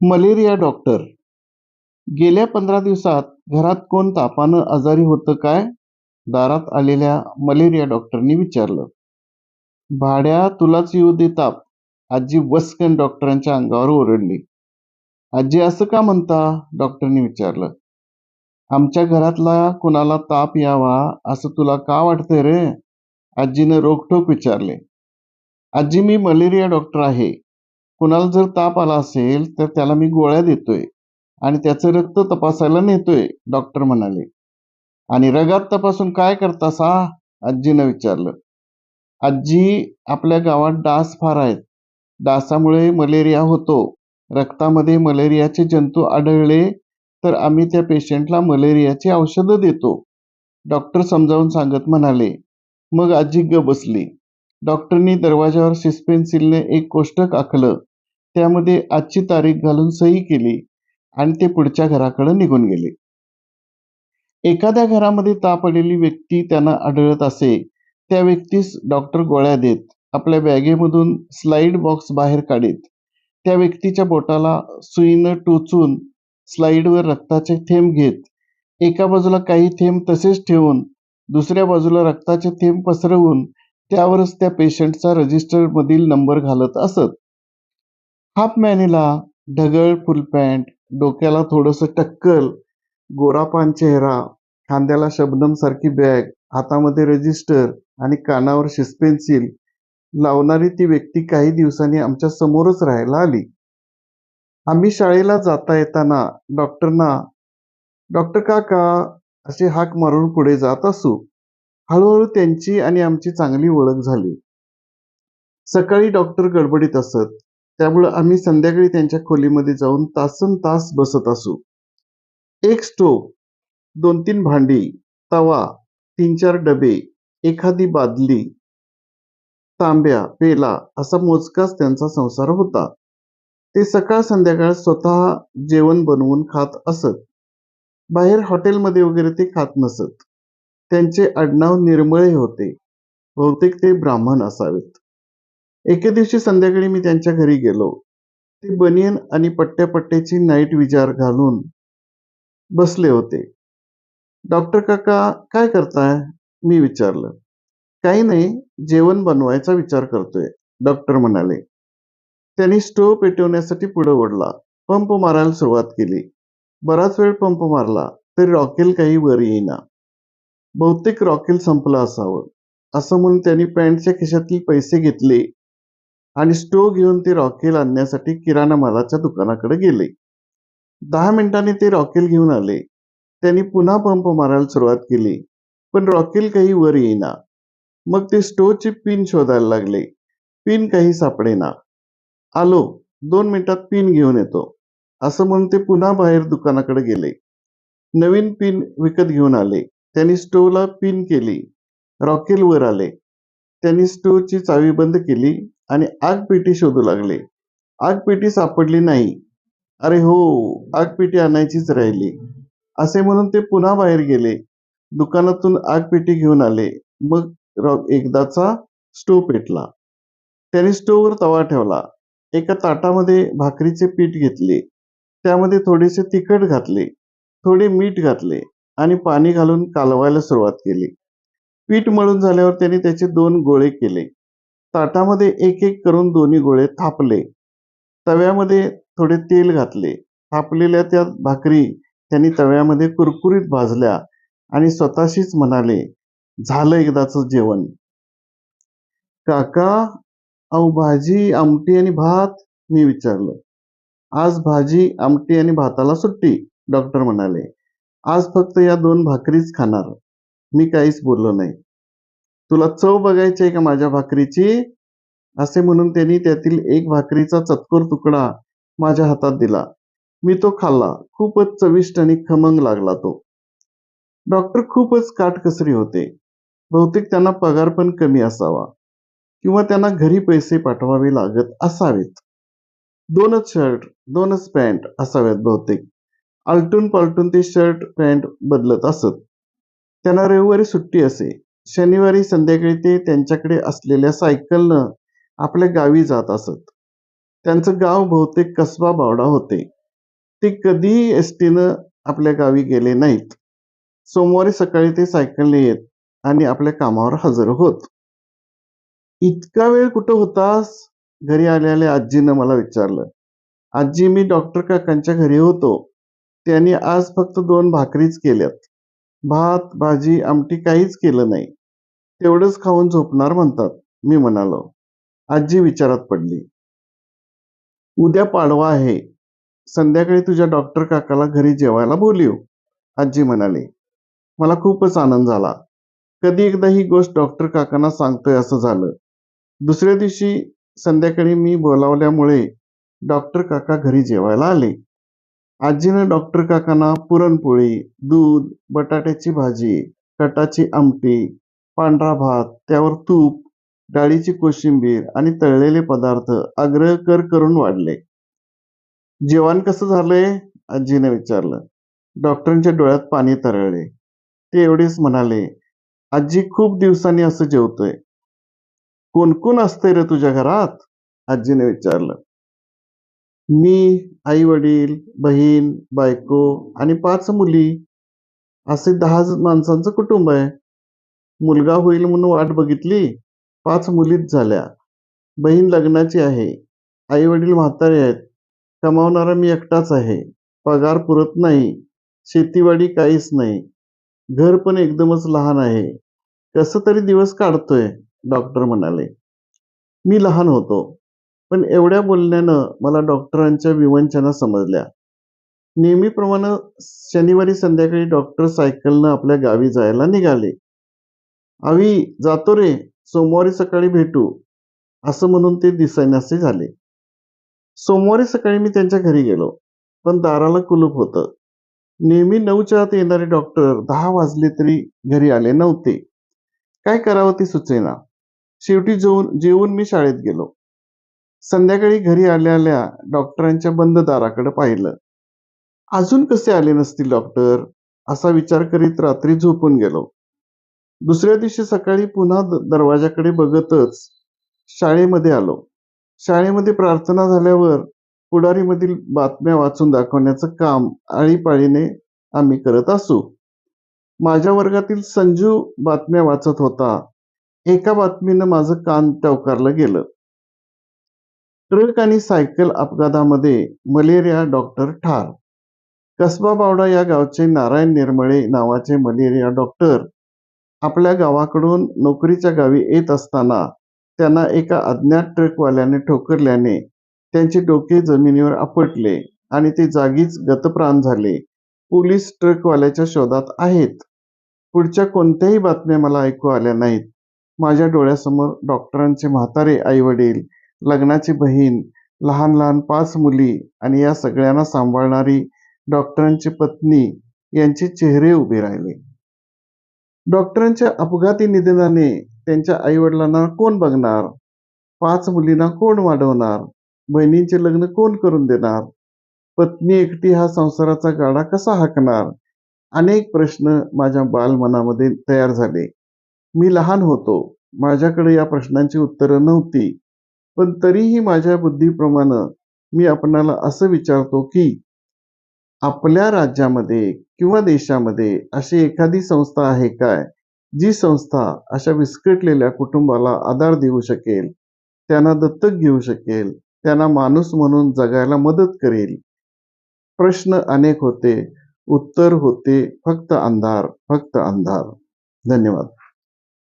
Malaria doctor. गेल्या पंधरा दिवसात घरात कोण तापानं आजारी होतं काय? दारात आलेल्या मलेरिया डॉक्टरनी विचारलं. भाड्या तुलाच येऊ दे ताप. आजी वस्कन डॉक्टरांच्या अंगावर ओरडली. आजी असं का म्हणता? डॉक्टरनी विचारलं. आमच्या घरातला कुणाला ताप यावा असं तुला का वाटतंय रे? आजीनं रोखठोक विचारले. आजी मी मलेरिया डॉक्टर आहे. कुणाला जर ताप आला असेल तर त्याला मी गोळ्या देतोय आणि त्याचं रक्त तपासायला नेतोय डॉक्टर म्हणाले. आणि रगात तपासून काय करतासा आजीनं विचारलं. आजी आपल्या गावात डास फार आहेत. डासामुळे मलेरिया होतो. रक्तामध्ये मलेरियाचे जंतू आढळले तर आम्ही त्या पेशंटला मलेरियाची औषधं देतो. डॉक्टर समजावून सांगत म्हणाले मग आजी ग बसली. डॉक्टरनी दरवाजावर सिस्पेन्सिलने एक कोष्टक आखलं. त्यामध्ये आजची तारीख घालून सही केली आणि ते पुढच्या घराकडे निघून गेले. एखाद्या घरामध्ये ताप आलेली व्यक्ती त्यांना आढळत असे त्या व्यक्तीस डॉक्टर गोळ्या देत आपल्या बॅगेमधून स्लाइड बॉक्स बाहेर काढीत. त्या व्यक्तीच्या बोटाला सुईनं टोचून स्लाइडवर रक्ताचे थेंब घेत. एका बाजूला काही थेंब तसेच ठेवून दुसऱ्या बाजूला रक्ताचे थेंब पसरवून त्यावरच त्या पेशंटचा रजिस्टर मधील नंबर घालत असत. हाफ मॅनीला ढगळ फुल पॅन्ट डोक्याला थोडस टक्कल गोरापान चेहरा खांद्याला शबनम सारखी बॅग हातामध्ये रजिस्टर आणि कानावर शिस्पेन्सिल लावणारी ती व्यक्ती काही दिवसांनी आमच्या समोरच राहायला आली. आम्ही शाळेला जाता येताना डॉक्टरना डॉक्टर काका असे हाक मारून पुढे जात असू. हळूहळू त्यांची आणि आमची चांगली ओळख झाली. सकाळी डॉक्टर गडबडीत असत त्यामुळे आम्ही संध्याकाळी त्यांच्या खोलीमध्ये जाऊन तासन तास बसत असू. एक स्टोव दोन तीन भांडी तवा तीन चार डबे एखादी बादली तांब्या पेला असा मोजकाच त्यांचा संसार होता. ते सकाळ संध्याकाळ स्वतः जेवण बनवून खात असत. बाहेर हॉटेलमध्ये वगैरे ते खात नसत. त्यांचे आडनाव निर्मळे होते. बहुतेक ते ब्राह्मण असावेत. एके दिवशी संध्याकाळी मी त्यांच्या घरी गेलो. ते बनियन आणि पट्ट्या पट्ट्याची नाईट विजार घालून बसले होते. डॉक्टर काका काय करताय? मी विचारलं. काही नाही जेवण बनवायचा विचार करतोय डॉक्टर म्हणाले. त्यांनी स्टोव पेटवण्यासाठी पुढे ओढला. पंप मारायला सुरुवात केली. बराच वेळ पंप मारला तरी रॉकेल काही वर येईना. बहुतेक रॉकेल संपलं असावं. असं म्हणून त्यांनी पॅन्टच्या खिशातील पैसे घेतले आणि स्टोव घेऊन ते रॉकेल आणण्यासाठी किराणा मालाच्या दुकानाकडे गेले. दहा मिनिटांनी ते रॉकेल घेऊन आले. त्यांनी पुन्हा पंप मारायला सुरुवात केली पण रॉकेल काही वर येईना. मग ते स्टोवची पिन शोधायला लागले. पिन काही सापडेना. आलो दोन मिनिटात पिन घेऊन येतो. असं म्हणून ते पुन्हा बाहेर दुकानाकडे गेले. नवीन पिन विकत घेऊन आले. त्यांनी स्टोवला पिन केली. रॉकेल वर आले. त्यांनी स्टोवची चावी बंद केली आणि आग पेटी शोधू लागले. आग पेटी सापडली नाही. अरे हो आगपेटी आणायचीच राहिली. असे म्हणून ते पुन्हा बाहेर गेले. दुकानातून आग पेटी घेऊन आले. मग एकदाचा स्टोव पेटला. त्याने स्टोववर तवा ठेवला. एका ताटामध्ये भाकरीचे पीठ घेतले. त्यामध्ये थोडेसे तिखट घातले. थोडे मीठ घातले. आणि पाणी घालून कालवायला सुरुवात केली. पीठ मळून झाल्यावर त्यांनी त्याचे दोन गोळे केले. ताटामध्ये एक एक करून दोन्ही गोळे थापले. तव्यामध्ये थोडे तेल घातले. थापलेल्या त्या भाकरी त्यांनी तव्यामध्ये कुरकुरीत भाजल्या आणि स्वतःशीच म्हणाले झालं एकदाच जेवण. काका अहो भाजी आमटी आणि भात मी विचारलं. आज भाजी आमटी आणि भाताला सुट्टी डॉक्टर म्हणाले. आज फक्त या दोन भाकरीच खाणार. मी काहीच बोललो नाही. तुला चव बघायची आहे का माझ्या भाकरीची? असे म्हणून त्यांनी त्यातील एक भाकरीचा चतकोर तुकडा माझ्या हातात दिला. मी तो खाल्ला. खूपच चविष्ट आणि खमंग लागला तो. डॉक्टर खूपच काटकसरी होते. बहुतेक त्यांना पगार पण कमी असावा. किंवा त्यांना घरी पैसे पाठवावे लागत असावेत. दोनच शर्ट दोनच पॅन्ट असाव्यात बहुतेक. आलटून पालटून ते शर्ट पॅन्ट बदलत असत. त्यांना रविवारी सुट्टी असे. शनिवारी संध्याकाळी ते त्यांच्याकडे असलेल्या सायकलनं आपल्या गावी जात असत. त्यांचं गाव बहुतेक कसबा बावडा होते. ते कधीही एस टीनं आपल्या गावी गेले नाहीत. सोमवारी सकाळी ते सायकलने येत आणि आपल्या कामावर हजर होत. इतका वेळ कुठं होतास? घरी आलेल्या आजीनं मला विचारलं. आजी मी डॉक्टर काकांच्या घरी होतो. त्यांनी आज फक्त दोन भाकरीच केल्यात. भात भाजी आमटी काहीच केलं नाही. तेवढंच खाऊन झोपणार म्हणतात मी म्हणालो. आजी विचारात पडली. उद्या पाडवा आहे. संध्याकाळी तुझ्या डॉक्टर काकाला घरी जेवायला बोलू आजी म्हणाली. मला खूपच आनंद झाला. कधी एकदा ही गोष्ट डॉक्टर काकांना सांगतोय असं झालं. दुसऱ्या दिवशी संध्याकाळी मी बोलावल्यामुळे डॉक्टर काका घरी जेवायला आले. आजीनं डॉक्टर काकांना पुरणपोळी दूध बटाट्याची भाजी कटाची आमटी पांढरा भात त्यावर तूप डाळीची कोशिंबीर आणि तळलेले पदार्थ आग्रह कर करून वाढले. जेवण कसं झालंय? आजीने विचारलं. डॉक्टरांच्या डोळ्यात पाणी तरळले. ते एवढेच म्हणाले आजी खूप दिवसांनी असं जेवतोय. कोण कोण असतंय रे तुझ्या घरात? आजीने विचारलं. मी आई वडील बहीण बायको आणि पाच मुली असे दहा माणसांचं कुटुंब आहे. मुलगा होईल म्हणून वाट बघितली पाच मुलीच झाल्या. बहीण लग्नाची आहे आई वडील म्हातारे आहेत. कमावणारा मी एकटाच आहे पगार पुरत नाही शेतीवाडी काहीच नाही. घर पण एकदमच लहान आहे. कसं तरी दिवस काढतोय डॉक्टर म्हणाले. मी लहान होतो. पण एवढ्या बोलण्यानं मला डॉक्टरांच्या विवंचना समजल्या. नेहमीप्रमाणे शनिवारी संध्याकाळी डॉक्टर सायकलनं आपल्या गावी जायला निघाले. आवी जातो रे सोमवारी सकाळी भेटू असं म्हणून ते दिसेनासे झाले. सोमवारी सकाळी मी त्यांच्या घरी गेलो पण दाराला कुलूप होतं. नेहमी नऊच्या आत येणारे डॉक्टर दहा वाजले तरी घरी आले नव्हते. काय करावं ते सुचेना. शेवटी जेवून जेवून मी शाळेत गेलो. संध्याकाळी घरी आल्या आल्या डॉक्टरांच्या बंद दाराकडे पाहिलं. अजून कसे आले नसतील डॉक्टर? असा विचार करीत रात्री झोपून गेलो. दुसऱ्या दिवशी सकाळी पुन्हा दरवाजाकडे बघतच शाळेमध्ये आलो. शाळेमध्ये प्रार्थना झाल्यावर पुढारीमधील बातम्या वाचून दाखवण्याचं काम आळीपाळीने आम्ही करत असू. माझ्या वर्गातील संजू बातम्या वाचत होता. एका बातमीनं माझं कान टवकारलं गेलं. ट्रक आणि सायकल अपघातामध्ये मलेरिया डॉक्टर ठार. कसबा बावडा या गावचे नारायण निर्मळे नावाचे मलेरिया डॉक्टर आपल्या गावाकडून नोकरीच्या गावी येत असताना त्यांना एका अज्ञात ट्रकवाल्याने ठोकरल्याने त्यांचे डोके जमिनीवर आपटले आणि ते जागीच गतप्राण झाले. पोलीस ट्रकवाल्याच्या शोधात आहेत. पुढच्या कोणत्याही बातम्या मला ऐकू आल्या नाहीत. माझ्या डोळ्यासमोर डॉक्टरांचे म्हातारे आईवडील लग्नाची बहीण लहान लहान पाच मुली आणि या सगळ्यांना सांभाळणारी डॉक्टरांची पत्नी यांचे चेहरे उभे राहिले. डॉक्टरांच्या अपघाती निधनाने त्यांच्या आई वडिलांना कोण बघणार? पाच मुलींना कोण वाढवणार? बहिणींचे लग्न कोण करून देणार? पत्नी एकटी हा संसाराचा गाडा कसा हाकणार? अनेक प्रश्न माझ्या बालमनामध्ये तयार झाले. मी लहान होतो. माझ्याकडे या प्रश्नांची उत्तरं नव्हती. पण तरीही माझ्या बुद्धीप्रमाणे मी आपणाला असं विचारतो की आपल्या राज्यामध्ये किंवा देशामध्ये अशी एखादी संस्था आहे काय? जी संस्था अशा विस्कटलेल्या कुटुंबाला आधार देऊ शकेल त्यांना दत्तक घेऊ शकेल त्यांना माणूस म्हणून जगायला मदत करेल? प्रश्न अनेक होते उत्तर होते फक्त अंधार फक्त अंधार. धन्यवाद.